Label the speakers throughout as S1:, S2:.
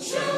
S1: Shoot.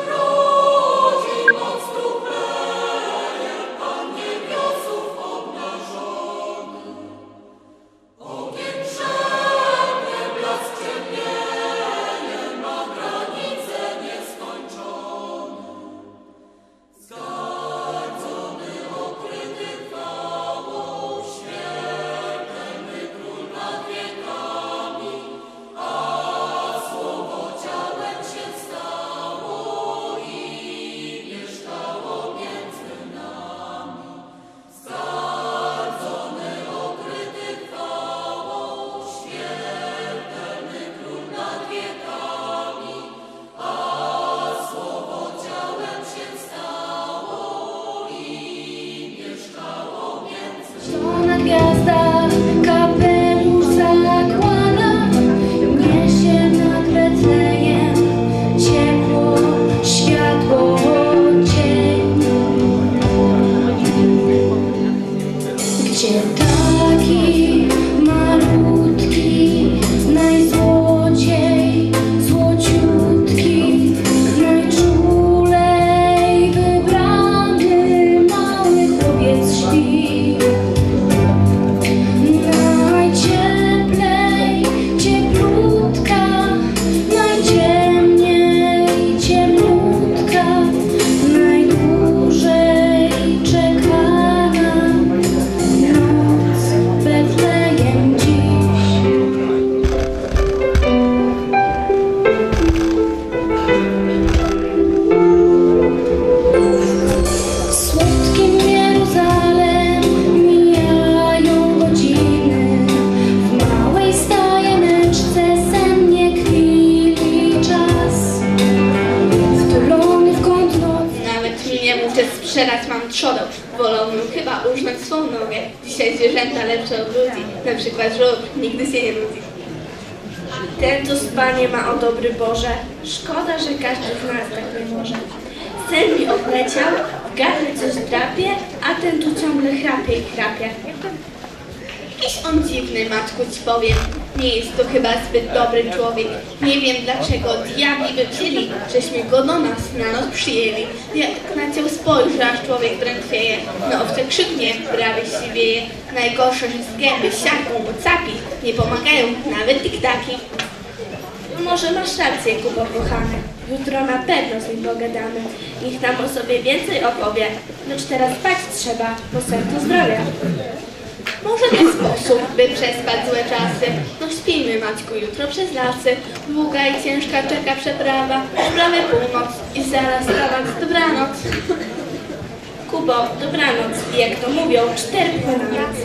S1: Przykład żółw nigdy się nie nudzi.
S2: Ten, co spanie ma o dobry Boże, szkoda, że każdy z nas tak nie może. Sen mi odleciał, w gardle coś drapie, a ten tu ciągle chrapie i chrapie.
S1: Jakiś on dziwny, matku ci powiem. Nie jest to chyba zbyt dobry człowiek. Nie wiem dlaczego diabli by chcieli, żeśmy go do nas na noc przyjęli. Jak na cię spojrzy, aż człowiek drętwieje. No owce krzyknie, prawie siwieje. Najgorsze, że z gęby siarką mu capi. Nie pomagają nawet tiktaki.
S2: Może masz rację, Kubo kochany. Jutro na pewno z nim pogadamy. Niech nam o sobie więcej opowie. Lecz teraz spać trzeba, bo sen to zdrowie.
S1: Może ten sposób, by przespać złe czasy. No śpimy, Maćku, jutro przez lasy. Długa i ciężka czeka przeprawa. Prawie północ i zaraz kawałek dobranoc.
S2: Kubo, dobranoc. Jak to mówią, cztery po noc.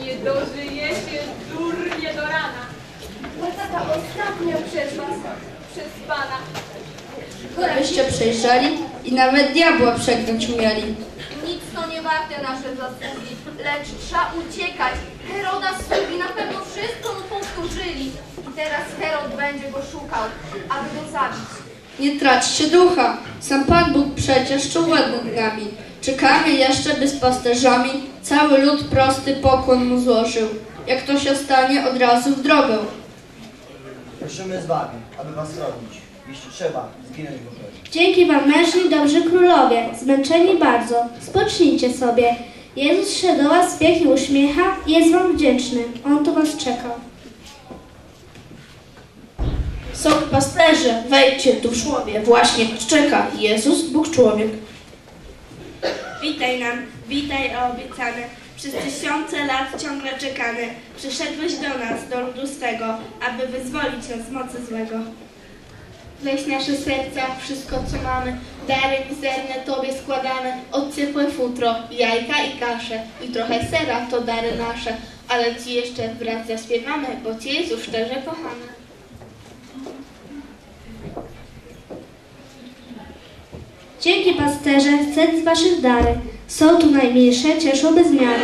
S3: Nie dożyjecie durnie do rana. Ta ostatnia przez was, przez pana.
S4: Byście przejrzeli i nawet diabła przegnąć umieli.
S3: Nic to nie warte nasze zasługi, lecz trzeba uciekać. Heroda sługi na pewno wszystko mu powtórzyli. I teraz Herod będzie go szukał, aby go zabić.
S4: Nie traćcie ducha, sam Pan Bóg przecież czuwa nad nami. Czekamy jeszcze, by z pasterzami cały lud prosty pokłon mu złożył. Jak to się stanie, od razu w drogę.
S5: Ruszymy z wami, aby was chronić. Jeśli trzeba, zginąć w.
S6: Dzięki wam mężni dobrzy królowie, zmęczeni bardzo, spocznijcie sobie. Jezus się do was w i uśmiecha i jest wam wdzięczny. On tu was czeka.
S2: Są pasterze, wejdźcie tu szłowie. Właśnie czeka Jezus, Bóg człowiek. Witaj nam, witaj obiecany. Przez tysiące lat ciągle czekany. Przyszedłeś do nas, do ludu swego, aby wyzwolić nas z mocy złego.
S1: Weź nasze serca, wszystko co mamy, dary mizerne Tobie składamy, od ciepłe futro, jajka i kasze i trochę sera to dary nasze, ale Ci jeszcze wraz zaśpiewamy, bo Cię Jezu szczerze kochamy.
S6: Dzięki pasterze, chcę z waszych dary. Są tu najmniejsze, cieszą bez miary.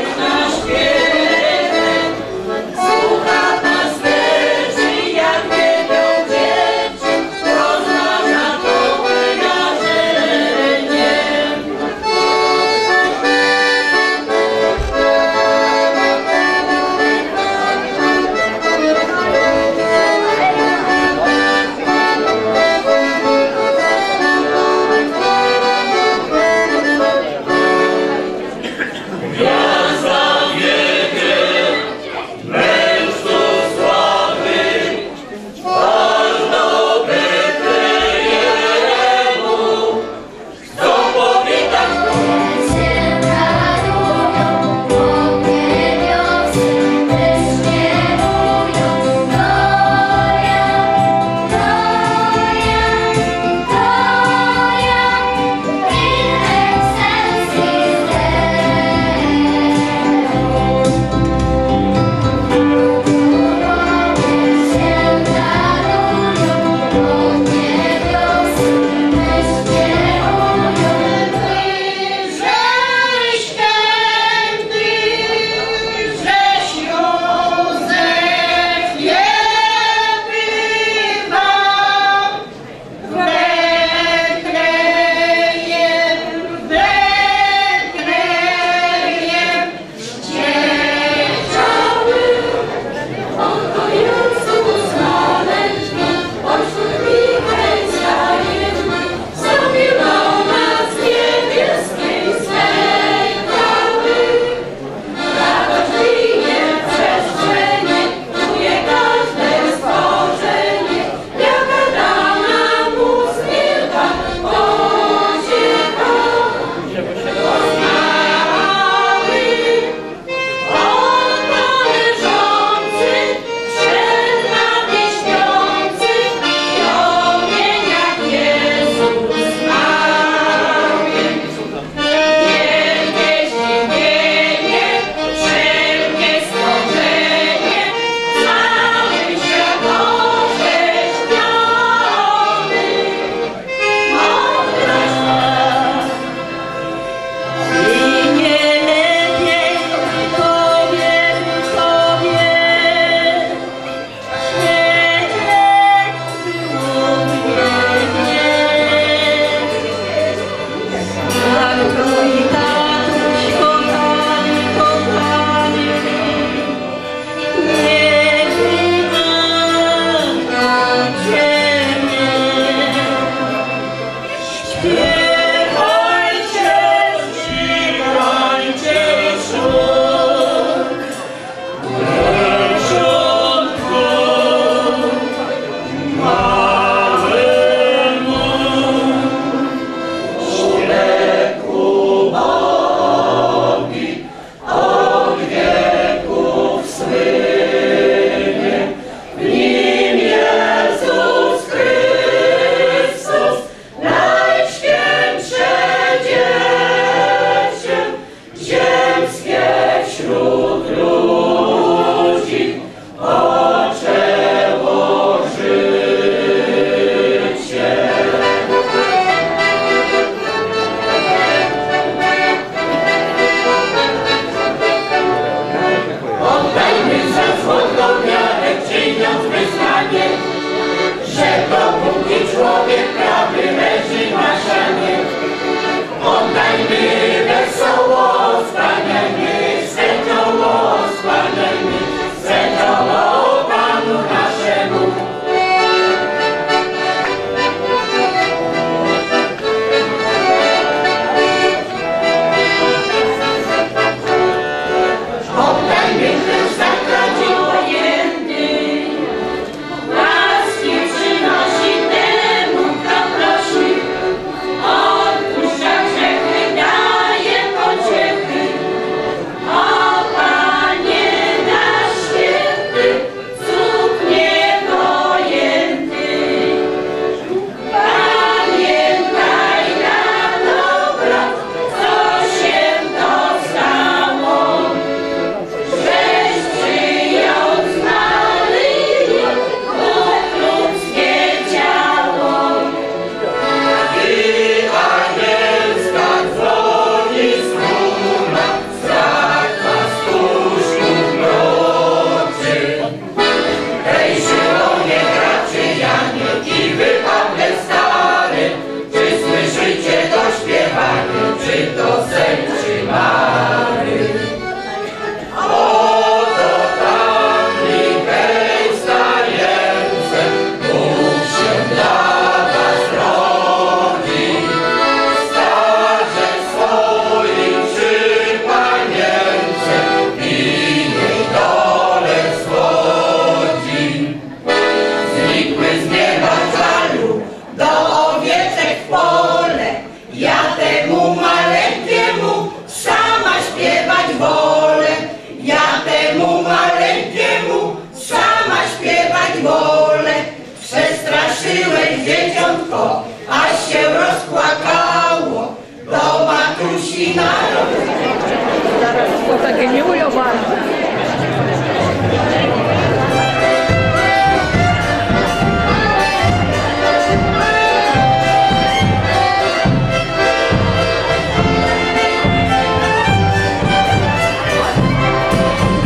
S7: Zaraz to takie nieujowane.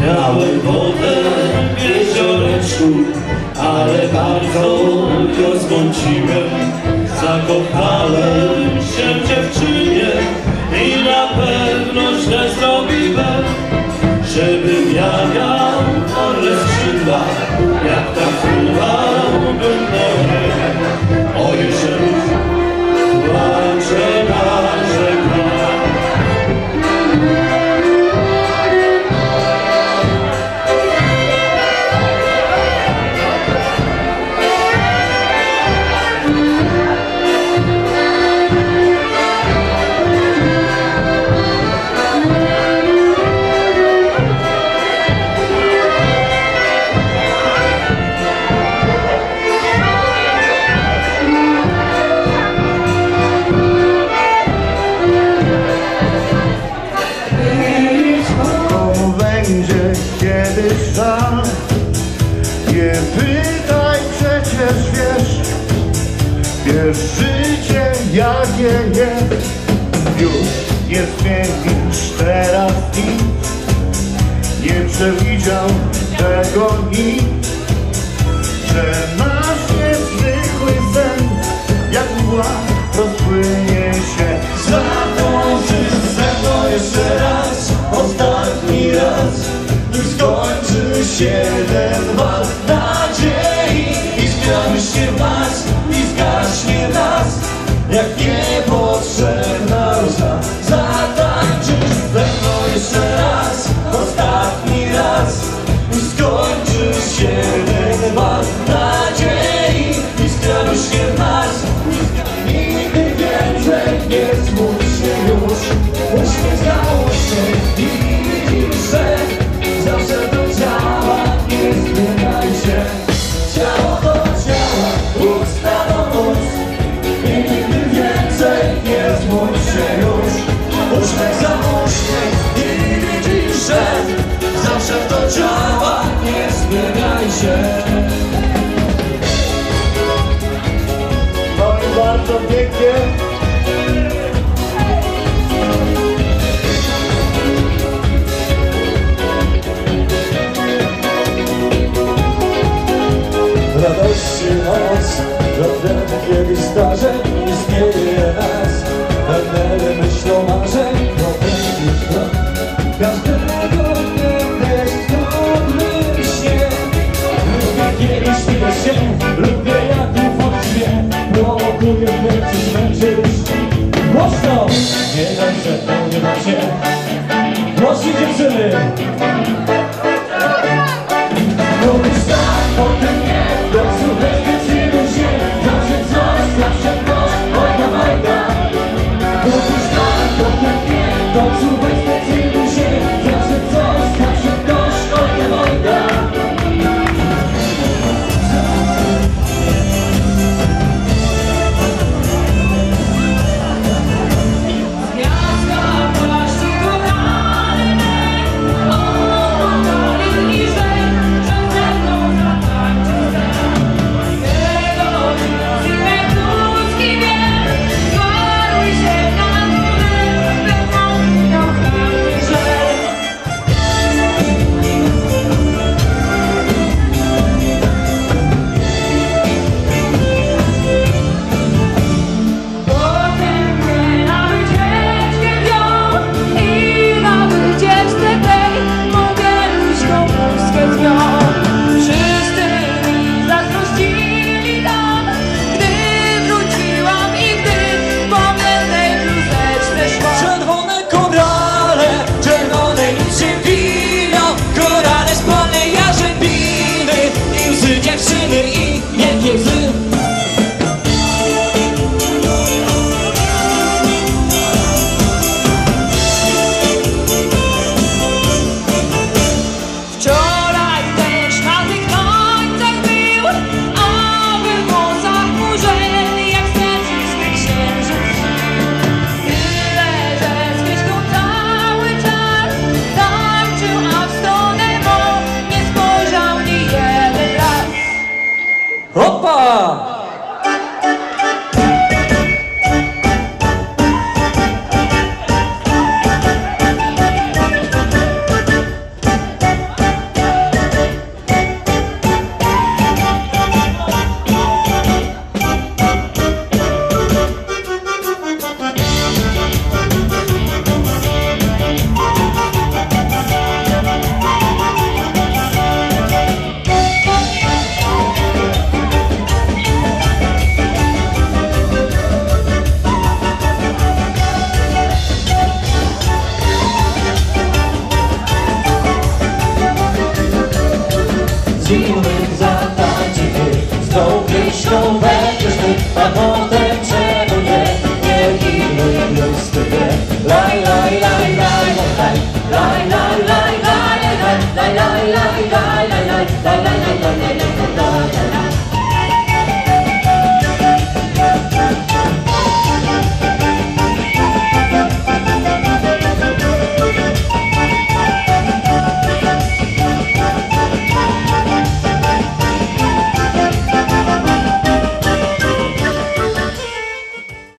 S8: Brałem wodę w jezioreczku, ale bardzo ją zmąciłem. Zakochałem się w dziewczynie,
S9: paz nos. widział tego nic. Dziękuję.
S8: Radości moc, żaden kiedyś zdarzeń nie zmieje nas. Emery myślą marzeń, Nie daj przed mną, nie daj się. Proszę dziewczyny. Santa Montanha.